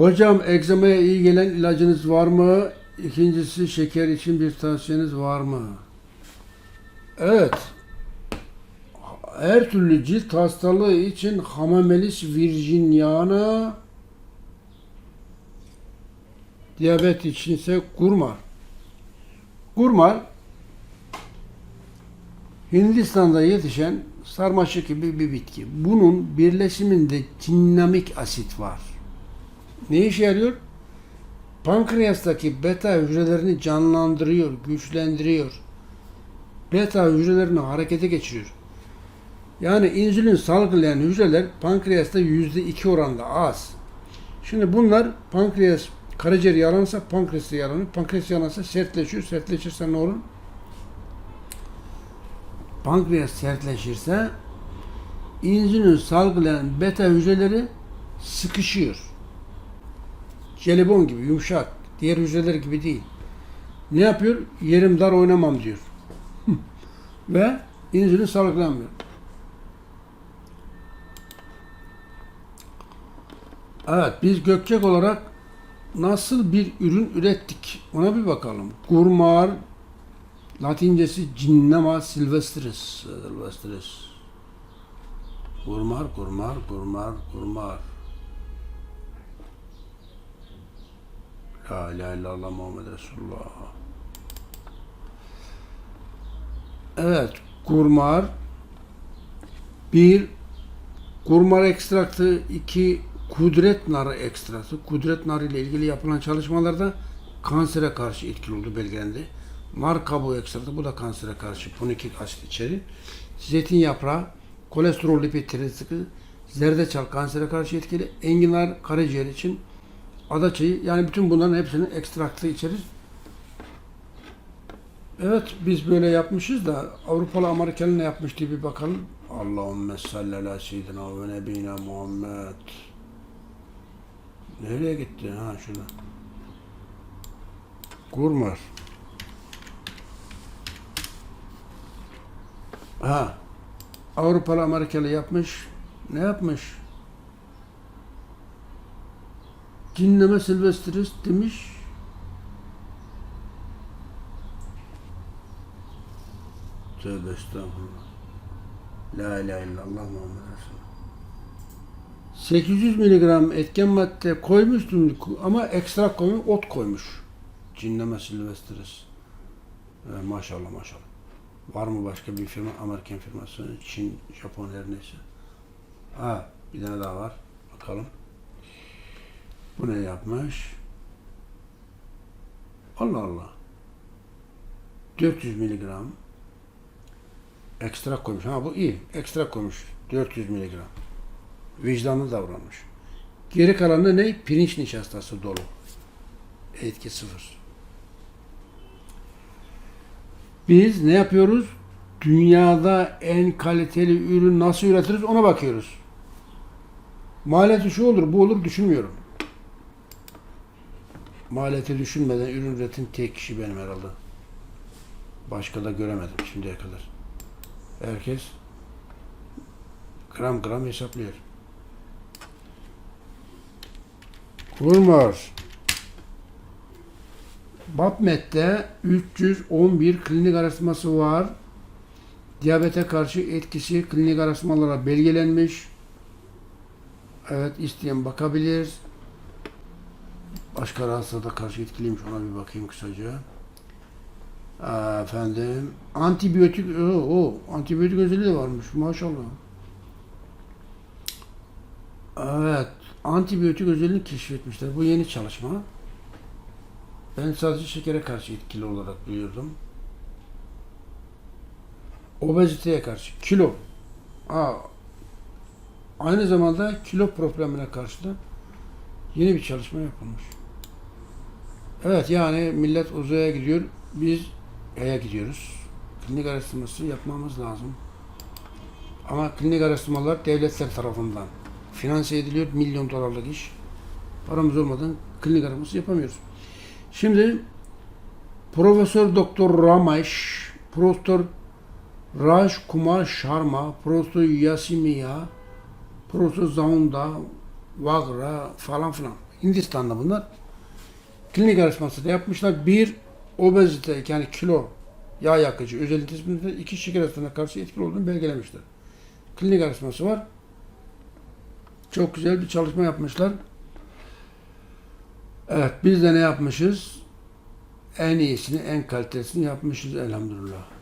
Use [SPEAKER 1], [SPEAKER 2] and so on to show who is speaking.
[SPEAKER 1] Hocam egzamaya iyi gelen ilacınız var mı? İkincisi şeker için bir tavsiyeniz var mı? Evet. Her türlü cilt hastalığı için Hamamelis virginiana diyabet içinse kurmar. Kurmar Hindistan'da yetişen sarmaşık gibi bir bitki. Bunun birleşiminde cinnamik asit var. Ne işe yarıyor? Pankreastaki beta hücrelerini canlandırıyor, güçlendiriyor. Beta hücrelerini harekete geçiriyor. Yani insülin salgılayan hücreler pankreasta yüzde iki oranda az. Şimdi bunlar pankreas karaciğer yalansa pankreas yalanır. Pankreas yalansa sertleşiyor. Sertleşirse ne olur? Pankreas sertleşirse insülin salgılayan beta hücreleri sıkışıyor. Jelibon gibi yumuşak. Diğer hücreler gibi değil. Ne yapıyor? Yerim dar oynamam diyor. Ve insülin salgılanmıyor. Evet, biz Gökçek olarak nasıl bir ürün ürettik? Ona bir bakalım. Gurmar, Latincesi Cinnama silvestris. Silvestris. Gurmar, gurmar, gurmar, gurmar. La ilahe illallah Muhammed Resulullah. Evet, gurmar. Bir, gurmar ekstraktı. iki kudret narı ekstraktı. Kudret narı ile ilgili yapılan çalışmalarda kansere karşı etkili olduğu belgelendi. Nar kabuğu ekstraktı. Bu da kansere karşı ponikik asit içerir. Zeytin yaprağı, kolesterol lipid trisikli, zerdeçal kansere karşı etkili. Enginar karaciğer için adaçayı yani bütün bunların hepsinin ekstraktı içerir. Evet biz böyle yapmışız da Avrupalı Amerikalı ne yapmış diye bir bakalım. Allahümme salli ala seyyidina ve nebiyina Muhammed. Nereye gitti? Ha şurada. Gurmar. Ha. Avrupalı Amerikalı yapmış. Ne yapmış? Cinleme Silvestris demiş. Tövbe estağfurullah. La ilahe illallah Muhammed Resulullah. 800 miligram etken madde koymuştum ama ekstra koymuş, ot koymuş. Cinleme Silvestris. Ee, maşallah maşallah. Var mı başka bir firma? Amerikan firması, Çin, Japon her neyse. Ha, bir tane daha var. Bakalım. Bu ne yapmış? Allah Allah. 400 miligram ekstra koymuş. Ha bu iyi. Ekstra koymuş. 400 miligram. Vicdanlı davranmış. Geri kalanı ne? Pirinç nişastası dolu. Etki sıfır. Biz ne yapıyoruz? Dünyada en kaliteli ürün nasıl üretiriz ona bakıyoruz. Maliyeti şu olur, bu olur düşünmüyorum. Maliyeti düşünmeden ürün üreten tek kişi benim herhalde. Başka da göremedim şimdiye kadar. Herkes gram gram hesaplıyor. Kurmar. BAPMET'te 311 klinik araştırması var. Diyabete karşı etkisi klinik araştırmalara belgelenmiş. Evet isteyen bakabilir. Başka rahatsızlığa karşı etkiliymiş ona bir bakayım kısaca. Aa, Efendim antibiyotik o, o antibiyotik özelliği de varmış maşallah. Evet antibiyotik özelliğini keşfetmişler. Bu yeni çalışma. Ben sadece şekere karşı etkili olarak duyuyordum. Obeziteye karşı kilo. Aa, aynı zamanda kilo problemine karşı da yeni bir çalışma yapılmış. Evet yani millet uzaya gidiyor. Biz E'ye gidiyoruz. Klinik araştırması yapmamız lazım. Ama klinik araştırmalar devletler tarafından finanse ediliyor. Milyon dolarlık iş. Paramız olmadan klinik araştırması yapamıyoruz. Şimdi Profesör Doktor Ramesh, Profesör Raj Kumar Sharma, Profesör Yasimiya, Profesör Zaunda, Vagra falan filan. Hindistan'da bunlar. Klinik araştırması da yapmışlar. Bir, obezite yani kilo yağ yakıcı özellikle tespitinde iki şeker hastalığına karşı etkili olduğunu belgelemişler. Klinik araştırması var. Çok güzel bir çalışma yapmışlar. Evet biz de ne yapmışız? En iyisini, en kalitesini yapmışız elhamdülillah.